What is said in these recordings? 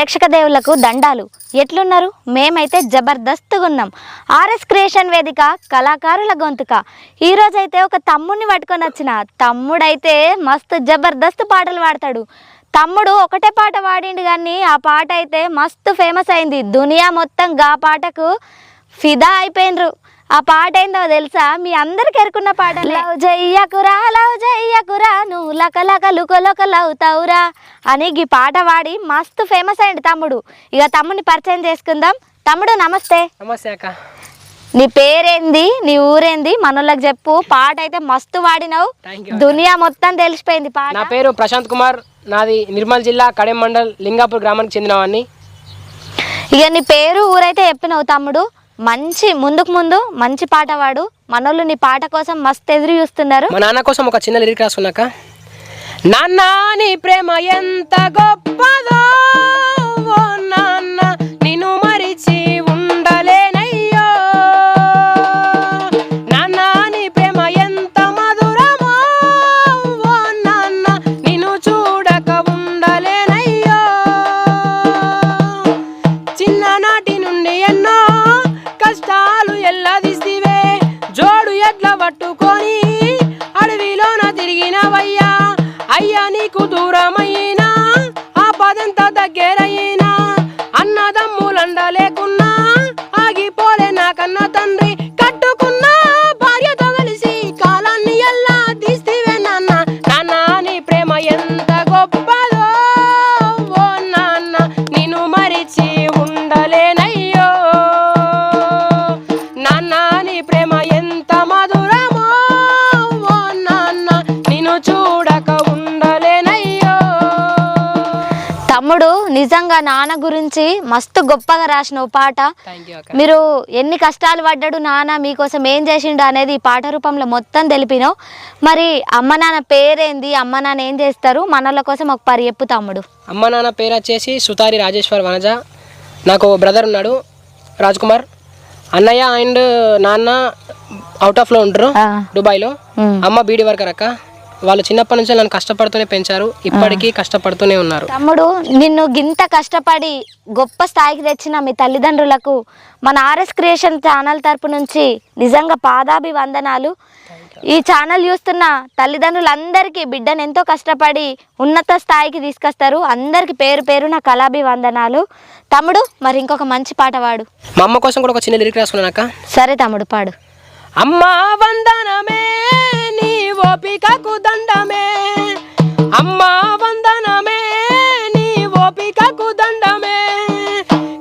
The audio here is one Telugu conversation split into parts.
ప్రేక్షక దేవులకు దండాలు. ఎట్లున్నారు? మేమైతే జబర్దస్త్గా ఉన్నాం ఆర్ఎస్ క్రియేషన్ వేదిక కళాకారుల గొంతుక. ఈరోజైతే ఒక తమ్ముడిని పట్టుకొని వచ్చిన. తమ్ముడైతే మస్తు జబర్దస్త్ పాటలు పాడతాడు. తమ్ముడు ఒకటే పాట పాడిండు కానీ ఆ పాట అయితే మస్తు ఫేమస్ అయింది. దునియా మొత్తం గా పాటకు ఫిదా అయిపోయినరు ఆ పాట ఏందో తెలుసా? మీ అందరికి ఎరుకున్న పాట లవ్ జయ్యకురా లవ్ జయ్యకురా నువ్వు లక లక లుక లొక లవుతావురా అని ఈ పాట పాడి మస్తు ఫేమస్ అయింది తమ్ముడు. ఇక తమ్ముడిని పరిచయం చేసుకుందాం. తమ్ముడు నమస్తే. నమస్తే అక్క. నీ పేరేంది? నీ ఊరేంది? మనోళ్ళకి చెప్పు. పాట అయితే మస్తు యూ దునియా మొత్తం తెలిసిపోయింది పాట. నా పేరు ప్రశాంత్ కుమార్. నాది నిర్మల్ జిల్లా కడెం మండల్ లింగాపూర్ గ్రామానికి చెందినవాడిని. ఇక నీ పేరు ఊరైతే చెప్పినావు తమ్ముడు. మంచి ముందుకు ముందు మంచి పాట వాడు. మనోళ్ళు నీ పాట కోసం మస్తు ఎదురు చూస్తున్నారు. మా నాన్న కోసం ఒక చిన్న లిరిక్ రాసుకున్నాక నాన్న నీ ప్రేమ ఎంత గొప్పదో దగ్గరైనా అన్నదమ్ములండ లేకున్నా ఆగిపోలే నా కన్న తండ్రి. తమ్ముడు నిజంగా నాన్న గురించి మస్తు గొప్పగా రాసిన పాట. యూ అక్క. మీరు ఎన్ని కష్టాలు పడ్డాడు నాన్న మీకోసం ఏం చేసిండు అనేది ఈ పాట రూపంలో మొత్తం తెలిపినావు. మరి అమ్మ నాన్న పేరేంది? అమ్మ నాన్న ఏం చేస్తారు? మనల కోసం ఒక పరి చెప్పు తమ్ముడు. అమ్మ నాన్న పేరు వచ్చేసి సుతారి రాజేశ్వర్ వనజ. నాకు బ్రదర్ ఉన్నాడు రాజ్ కుమార్ అన్నయ్య అండ్ నాన్న అవుట్ ఆఫ్లో ఉంటారు ఆ. దుబాయ్లో. ఉమ్. అమ్మ బీడీ వర్కర్ అక్క. వాళ్ళు చిన్నప్పటి నుంచి నన్ను కష్టపడుతూనే పెంచారు. ఇప్పటికీ కష్టపడుతూనే ఉన్నారు. తమ్ముడు నిన్ను గింత కష్టపడి గొప్ప స్థాయికి తెచ్చిన మీ తల్లిదండ్రులకు మన ఆర్ఎస్ క్రియేషన్ ఛానల్ తరపు నుంచి నిజంగా పాదాభివందనాలు. ఈ ఛానల్ చూస్తున్న తల్లిదండ్రులందరికీ బిడ్డను ఎంతో కష్టపడి ఉన్నత స్థాయికి తీసుకొస్తారు. అందరికి పేరు పేరు నా కళాభివందనాలు. తమ్ముడు మరి ఇంకొక మంచి పాట పాడు. మా అమ్మ కోసం కూడా ఒక చిన్న లిరిక్ రాసుకున్నాను అక్క. సరే తమ్ముడు పాడు. అమ్మా వందనమే. ఓపికకు దండమే. అమ్మా వందనమే నీ ఓపికకు దండమే.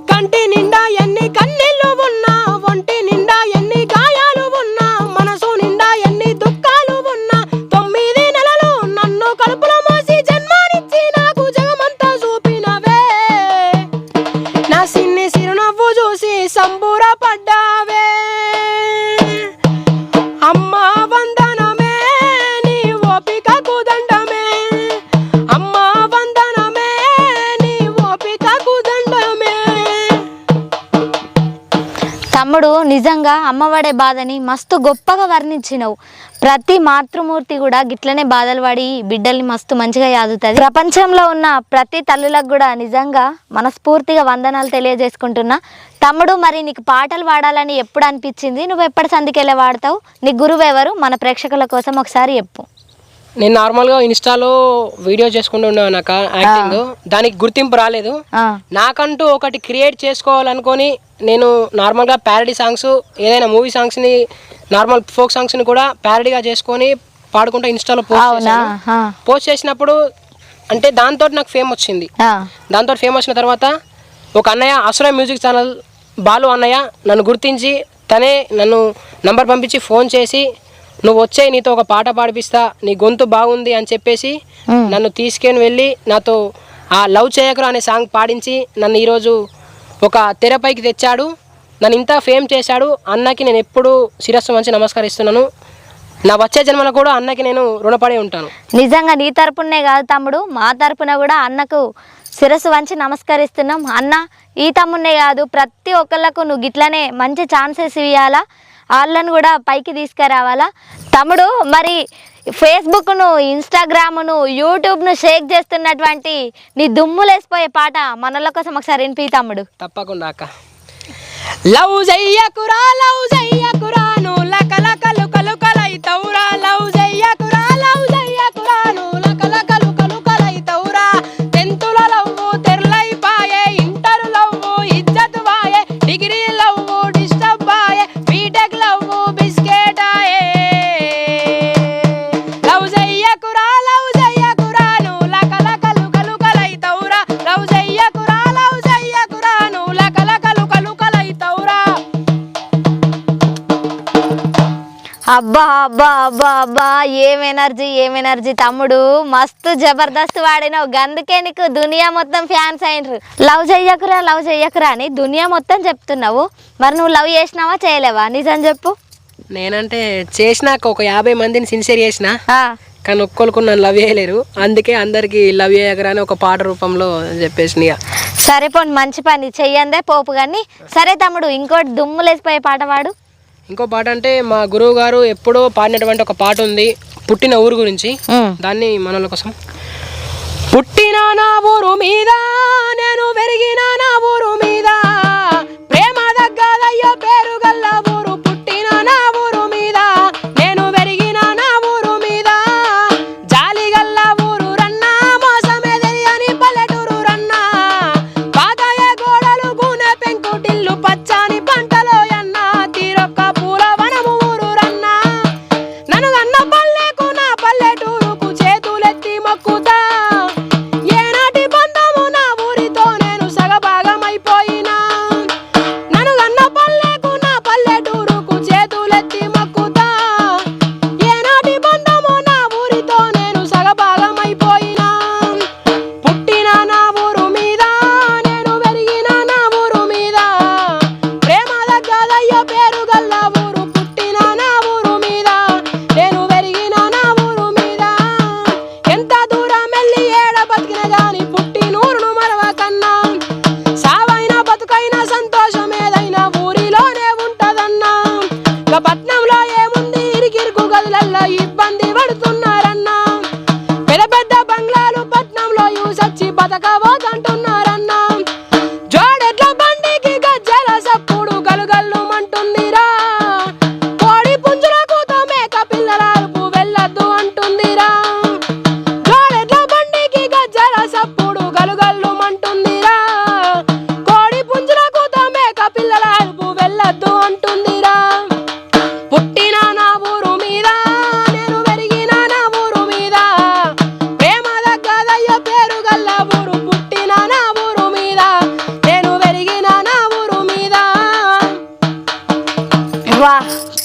కంటి నిండా ఎన్ని కన్నీళ్ళు ఉన్నా ఒంటి నిండా ఎన్ని గాయాలు ఉన్నా మనసు నిండా ఎన్ని దుఃఖాలు ఉన్నా తొమ్మిది నెలలు నన్ను కలుపుల మోసి జన్మనిచ్చి నాకు జగమంతా చూపినవే. నా సిన్ని సిరునవ్వు చూసి సంబూర పడ్డ ఇప్పుడు నిజంగా అమ్మవాడే బాధని మస్తు గొప్పగా వర్ణించినవు. ప్రతి మాతృమూర్తి కూడా గిట్లనే బాధలు పడి బిడ్డల్ని మస్తు మంచిగా యాదుతుంది. ప్రపంచంలో ఉన్న ప్రతి తల్లులకు కూడా నిజంగా మనస్ఫూర్తిగా వందనాలు తెలియజేసుకుంటున్నా. తమ్ముడు మరి నీకు పాటలు పాడాలని ఎప్పుడు అనిపించింది? నువ్వు ఎప్పటి సందికెళ్ళే వాడతావు? నీ గురువు ఎవరు? మన ప్రేక్షకుల కోసం ఒకసారి చెప్పు. నేను నార్మల్గా ఇన్స్టాలో వీడియో చేసుకుంటూ ఉన్నాను అక్క యాక్టింగ్ దానికి గుర్తింపు రాలేదు. నాకంటూ ఒకటి క్రియేట్ చేసుకోవాలనుకొని నేను నార్మల్గా ప్యారడీ సాంగ్స్ ఏదైనా మూవీ సాంగ్స్ని నార్మల్ ఫోక్ సాంగ్స్ని కూడా ప్యారడీగా చేసుకొని పాడుకుంటూ ఇన్స్టాలో పోస్ట్ పోస్ట్ చేసినప్పుడు అంటే దాంతో నాకు ఫేమ్ వచ్చింది. దాంతో ఫేమ్ వచ్చిన తర్వాత ఒక అన్నయ్య అసుర మ్యూజిక్ ఛానల్ బాలు అన్నయ్య నన్ను గుర్తించి తనే నన్ను నంబర్ పంపించి ఫోన్ చేసి నువ్వు వచ్చే నీతో ఒక పాట పాడిపిస్తా నీ గొంతు బాగుంది అని చెప్పేసి. నన్ను తీసుకొని వెళ్ళి నాతో ఆ లవ్ చేయకురా అనే సాంగ్ పాడించి నన్ను ఈరోజు ఒక తెరపైకి తెచ్చాడు. నన్ను ఇంత ఫేమ్ చేశాడు. అన్నకి నేను ఎప్పుడు శిరస్సు మంచి నమస్కరిస్తున్నాను. నా వచ్చే జన్మలో కూడా అన్నకి నేను రుణపడి ఉంటాను. నిజంగా నీ తరపునే కాదు తమ్ముడు. మా తరపున కూడా అన్నకు శిరస్సు వంచి నమస్కరిస్తున్నాం. అన్న ఈ తమ్మున్నే కాదు ప్రతి ఒక్కళ్ళకు నువ్వు గిట్లనే మంచి ఛాన్సెస్ ఇవ్వాలా? వాళ్ళను కూడా పైకి తీసుకురావాలా? తమ్ముడు మరి ఫేస్బుక్ను ఇన్స్టాగ్రామ్ను యూట్యూబ్ను షేక్ చేస్తున్నటువంటి నీ దుమ్ములేసిపోయే పాట మనల కోసం ఒకసారి వినిపి తమ్ముడు. తప్పకుండా అక్క. లవ్ జయ్యకురా లవ్ జయ్యకురా నువ్వు లకల కలు కలు కలైతవురా లవ్ అబ్బా అబ్బా అబ్బా అబ్బా. ఏం ఎనర్జీ ఏం ఎనర్జీ తమ్ముడు. మస్తు జబర్దస్త్ వాడినావు. గందుకే నీకు దునియా మొత్తం ఫ్యాన్స్ అయినరు. లవ్ చెయ్యకురా లవ్ చెయ్యకురా అని దునియా మొత్తం చెప్తున్నావు. మరి నువ్వు లవ్ చేసినావా చేయలేవా? నిజం చెప్పు. నేనంటే చేసినాక ఒక యాభై మందిని సిన్సియర్ చేసిన. కానీ ఒక్కొక్కరు నన్ను లవ్ చేయలేరు. అందుకే అందరికి లవ్ చేయకరా అని ఒక పాట రూపంలో చెప్పేసిన ఇక. సరే పోనీ మంచి పని చెయ్యందే పోపు కానీ సరే తమ్ముడు ఇంకోటి దుమ్ములేసిపోయే పాట పాడు. ఇంకో పాట అంటే మా గురువు గారు ఎప్పుడో పాడినటువంటి ఒక పాట ఉంది పుట్టిన ఊరు గురించి. దాన్ని మనల కోసం. పుట్టిన నా ఊరు మీద నేను పెరిగిన నా ఊరు la ibandi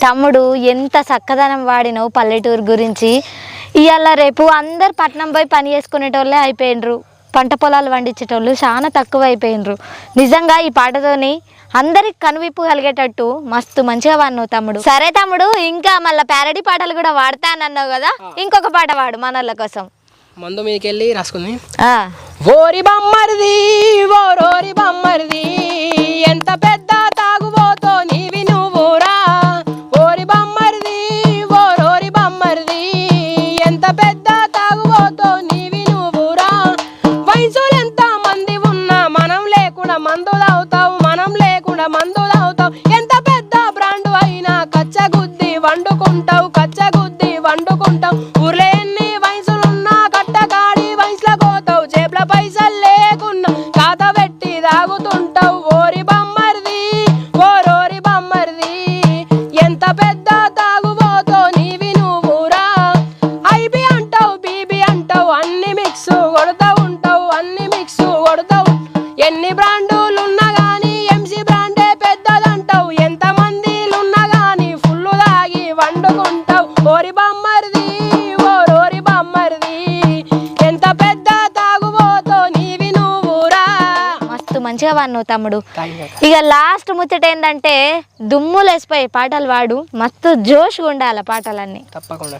తమ్ముడు ఎంత చక్కదనం వాడినవు పల్లెటూరు గురించి. ఇవాళ రేపు అందరు పట్నం పోయి పని చేసుకునేటోళ్ళే అయిపోయినరు. పంట పొలాలు పండించేటోళ్ళు చాలా తక్కువ అయిపోయినరు నిజంగా ఈ పాటతోని అందరికి కనువిప్పు కలిగేటట్టు మస్తు మంచిగా వాడినావు తమ్ముడు. సరే తమ్ముడు ఇంకా మళ్ళీ ప్యారడీ పాటలు కూడా వాడతానన్నావు కదా ఇంకొక పాట వాడు మనోళ్ళ కోసం. మందు మీదకి వెళ్ళి రాసుకుంది ఓరి బమ్మరిది ఓరోరి బమ్మరిది ఎంత పెద్ద తాగుబోతో నీవి మంచిగా వాడినావు తమ్ముడు. ఇక లాస్ట్ ముచ్చట ఏంటంటే దుమ్ములు వేసిపోయి పాటలు వాడు మస్తు జోష్గా ఉండాలి పాటలన్నీ. తప్పకుండా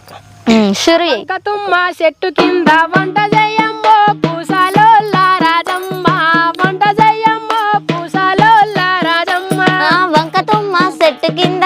షురు. తుమ్మ చెట్టు కింద వంట జయమ్మో పూసాలో రాజమ్మ. వంట జయమ్మో పూసాలో రాజమ్మ. ఆ వంక తుమ్మ చెట్టు కింద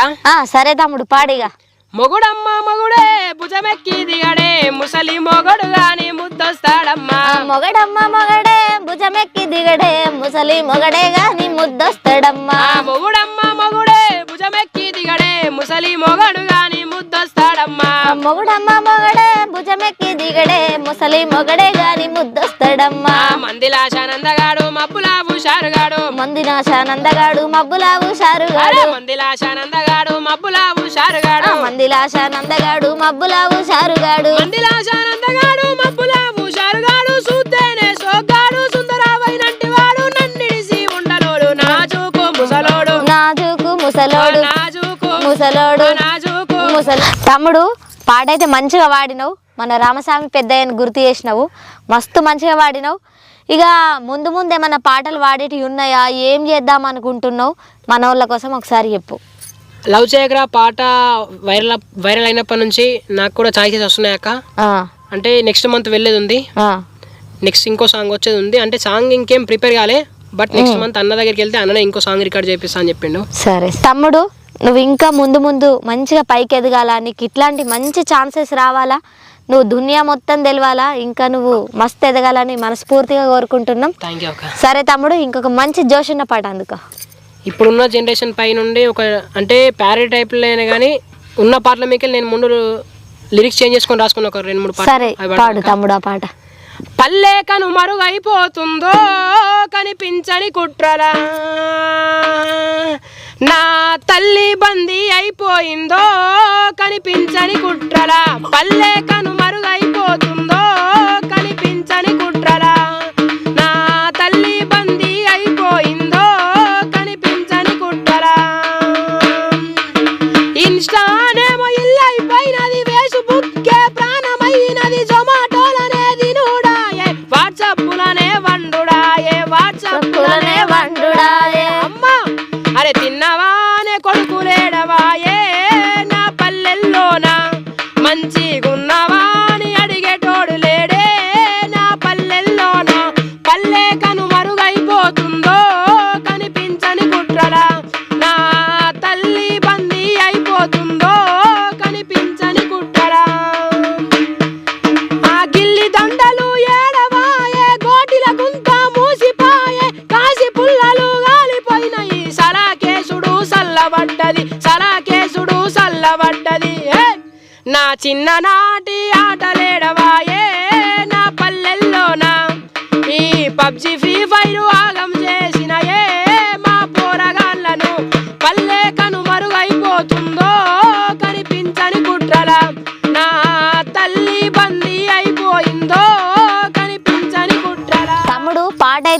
పాట సరే తమ్ముడు పాడిగా. మొగుడమ్మ మొగుడే భుజమెక్కి దిగడే ముసలి మొగడు గాని ముద్దొస్తాడమ్మా. మొగడమ్మ మొగడే భుజమెక్కి దిగడే ముసలి మొగడే గాని ముద్దొస్తాడమ్మా. మొగుడమ్మ మొగుడే భుజమెక్కి దిగడే ముసలి మొగడు గాని ముద్దొస్తాడమ్మా. మొగుడమ్మ మొగడే భుజమెక్కి దిగడే ముసలి మొగడే గాని ముద్దొస్తాడమ్మా. మందిలాశానందగాడు మబ్బులా హుషారుగాడు మంది నాశానందగాడు మబ్బులా హుషారుగాడు మందిలాశానందగాడు మబ్బులా హుషారుగాడు మందిలాశానందగాడు మబ్బులా హుషారుగాడు మందిలాశానందగాడు ముసలి తమ్ముడు పాటైతే మంచిగా వాడినావు. మన రామస్వామి పెద్దయ్యని గుర్తు చేసినావు. మస్తు మంచిగా వాడినావు. ఇక ముందు ముందు ఏమైనా పాటలు వాడేటివి ఉన్నాయా? ఏం చేద్దాం అనుకుంటున్నావు? మన వాళ్ళ కోసం ఒకసారి చెప్పు. లవ్ చేయకరా పాట వైరల్ వైరల్ అయినప్పటి నుంచి నాకు కూడా ఛాయిసెస్ వస్తున్నాయి అక్క. అంటే నెక్స్ట్ మంత్ వెళ్ళేది ఉంది. ఆ, నెక్స్ట్ ఇంకో సాంగ్ వచ్చేది ఉంది. అంటే సాంగ్ ఇంకేం ప్రిపేర్ కాలే. బట్ నెక్స్ట్ మంత్ అన్న దగ్గరికి వెళ్తే అన్ననే ఇంకో సాంగ్ రికార్డ్ చేపిస్తా అని చెప్పిండు. సరే. తమ్ముడు నువ్వు ఇంకా ముందు ముందు మంచిగా పైకి ఎదగాల? నీకు ఇట్లాంటి మంచి ఛాన్సెస్ రావాలా? నువ్వు దునియా మొత్తం తెలవాలా? ఇంకా నువ్వు మస్తు ఎదగాలని మనస్ఫూర్తిగా కోరుకుంటున్నాం. థ్యాంక్ యూ అక్క. సరే తమ్ముడు ఇంకొక మంచి జోషున్న పాట అందుకో. ఇప్పుడున్న జనరేషన్ పై నుండి ఒక అంటే ప్యారీ టైప్లోనే కానీ ఉన్న పాటల మీకు నేను ముందు లిరిక్స్ చేంజ్ చేసుకొని రాసుకున్న ఒక రెండు మూడు సరే పాడు. తమ్ముడు ఆ పాట. పల్లె కను మరుగైపోతుందో కనిపించని కుట్రలా. తల్లి బందీ అయిపోయిందో కనిపించని కుట్రలా. పల్లె కను చిన్ననాటి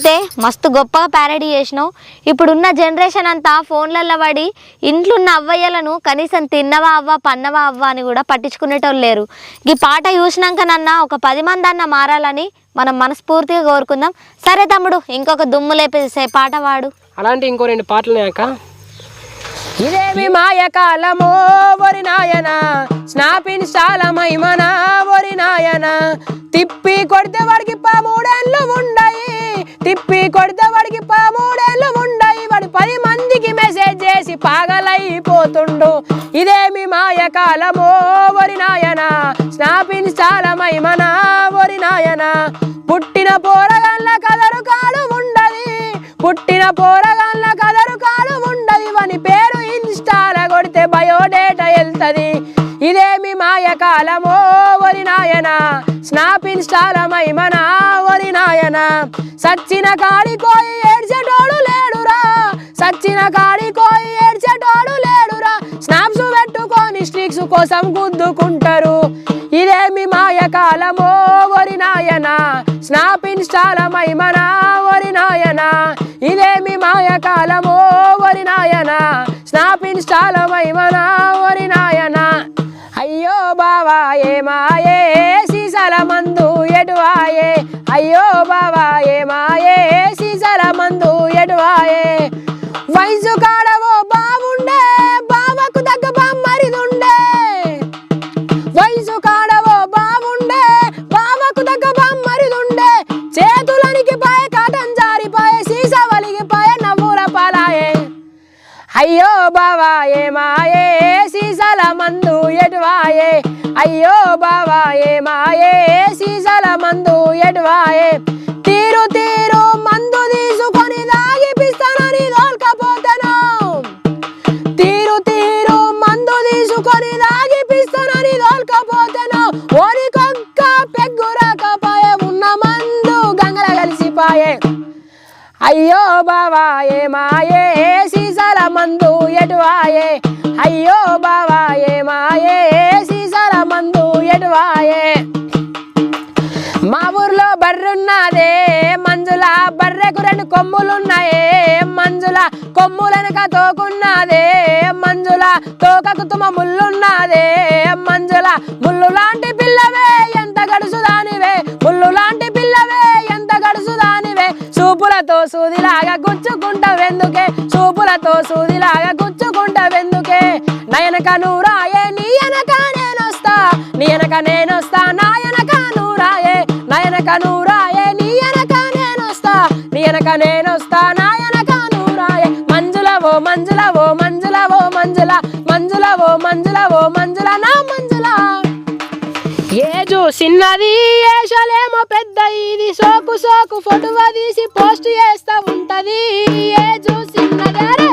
అయితే మస్తు గొప్పగా ప్యారడీ చేసినావు. ఇప్పుడున్న జనరేషన్ అంతా ఫోన్లలో పడి ఇంట్లో ఉన్న అవ్వయ్యలను కనీసం తిన్నవా అవ్వ పన్నవా అవ్వ అని కూడా పట్టించుకునేటోళ్ళు లేరు. ఈ పాట చూసినాకనన్నా ఒక పది మంది అన్న మారాలని మనం మనస్ఫూర్తిగా కోరుకుందాం. సరే తమ్ముడు ఇంకొక దుమ్ము లేపేసే పాట వాడు అలాంటి ఇంకో రెండు పాటలు ఇదేమి మాయ కాలమో ఒరి నాయన? స్నాపిన్ చాలా మహిమన ఒరి నాయన? తిప్పి కొడితే వాడికి మూడేళ్ళు ఉండయి. తిప్పి కొడితే వాడికి మూడేళ్ళు ఉండయి. వాడు పది మందికి మెసేజ్ చేసి పాగలైపోతుండు. ఇదేమి మాయ కాలమో ఒరి నాయన? స్నాపిన్ చాలా మహిమన ఒరి నాయన? పుట్టిన పోరగాళ్ళ కదరు కాడు ఉండది. పుట్టిన పోరగా ఇన్స్టాల బయోడేటా వెళ్తది. ఇదేమి మాయకాలమో ఒరి నాయన. స్నాప్ ఇన్స్టాల మహిమన ఒరి నాయన. సచ్చిన కాడి కోయి ఏడ్చేటోడు లేడురా. సచ్చిన కాడి కోయి ఏడ్చేటోడు లేడురా. స్నాప్స్ పెట్టుకొని స్ట్రిక్స్ కోసం గుద్దుకుంటారు. ఇదేమి మాయకాలమో ఒరి నాయన. స్నాప్ ఇన్స్టాల మహిమన ఒరి నాయన. ఇదేమి మాయకాలమో స్నాప్ ఇన్స్టాల నాయన. అయ్యో బావా ఏ మాయే సీసాల మందు ఎటువాయే అయ్యో బావా ఏ మాయే సీసాల మందు ఎటువాయే వయసు అయ్యో బావా ఏ మాయే సీసాల మందు ఎటువాయే? అయ్యో బావా ఏ మాయే సీసాల మందు ఎటువాయే? తీరు తీరు మందు తీసుకొని దాగిపిస్తానని దోల్కపోతాను తీరు తీరు మందు తీసుకొని దాగిపిస్తానని దోల్కపోతాను ఓరికొక్క పెగ్గు రాకపాయే ఉన్న మందు గంగల కలిసిపాయే. అయ్యో బావాయే ఏ మాయే సీసాల మందు ఎటువాయే అయ్యో బావాయే ఏ మాయే సీసాల మందు ఎటువాయే మా ఊర్లో బర్రున్నదే మంజుల బర్రెకు రెండు కొమ్ములున్నాయే మంజుల కొమ్ములనక తోకున్నదే మంజుల తోకకు తుమ ముళ్ళున్నదే మంజుల ముళ్ళు లాంటి పిల్లవే ఎంత గడుసుదానివే? ముళ్ళు లాంటి పిల్లవే చూపులతో సూదిలాగా గుచ్చుకుంటావెందుకే? చూపులతో సూదిలాగా గుచ్చుకుంటావెందుకే? నయనక నూరాయే నీ అనక నేనొస్తా నీ వెనక నేనొస్తా నాయనక నూరాయే నయనక నూరాయే నీ అనక నేనొస్తా నీ వెనక నేనొస్తా నాయనక నూరాయే మంజుల ఓ మంజుల ఓ మంజుల ఓ మంజుల మంజుల ఓ మంజుల ఓ మంజుల చిన్నది ఏషలేమో పెద్ద ఇది సోకు సోకు ఫోటో తీసి పోస్ట్ చేస్తా ఉంటది. ఏజు చిన్నది అరే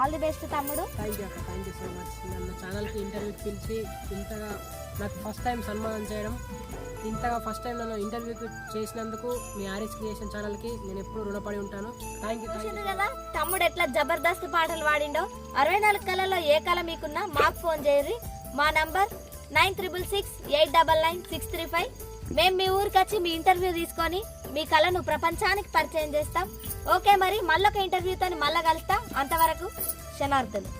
ఆల్ ది బెస్ట్ తమ్ముడు. థ్యాంక్ యూ అక్క థ్యాంక్ యూ సో మచ్ నన్ను ఛానల్కి ఇంటర్వ్యూకి పిలిచి ఇంతగా నాకు ఫస్ట్ టైం సన్మానం చేయడం. ఇంతగా ఫస్ట్ టైం నన్ను ఇంటర్వ్యూకి చేసినందుకు మీ ఆర్ఎస్ క్రియేషన్ ఛానల్కి నేను ఎప్పుడూ రుణపడి ఉంటాను. థ్యాంక్ యూ కదా తమ్ముడు ఎట్లా జబర్దస్త్ పాటలు పాడిండో? అరవై నాలుగు కళలో ఏ కళ మీకున్నా మాకు ఫోన్ చేయర్రి. మా number nine triple six eight double nine six three five. మేము మీ ఊరికి వచ్చి మీ ఇంటర్వ్యూ తీసుకొని మీ కళను ప్రపంచానికి పరిచయం చేస్తాం. ఓకే మరి మళ్ళొక ఇంటర్వ్యూతో మళ్ళీ కలుస్తా అంతవరకు క్షణార్థులు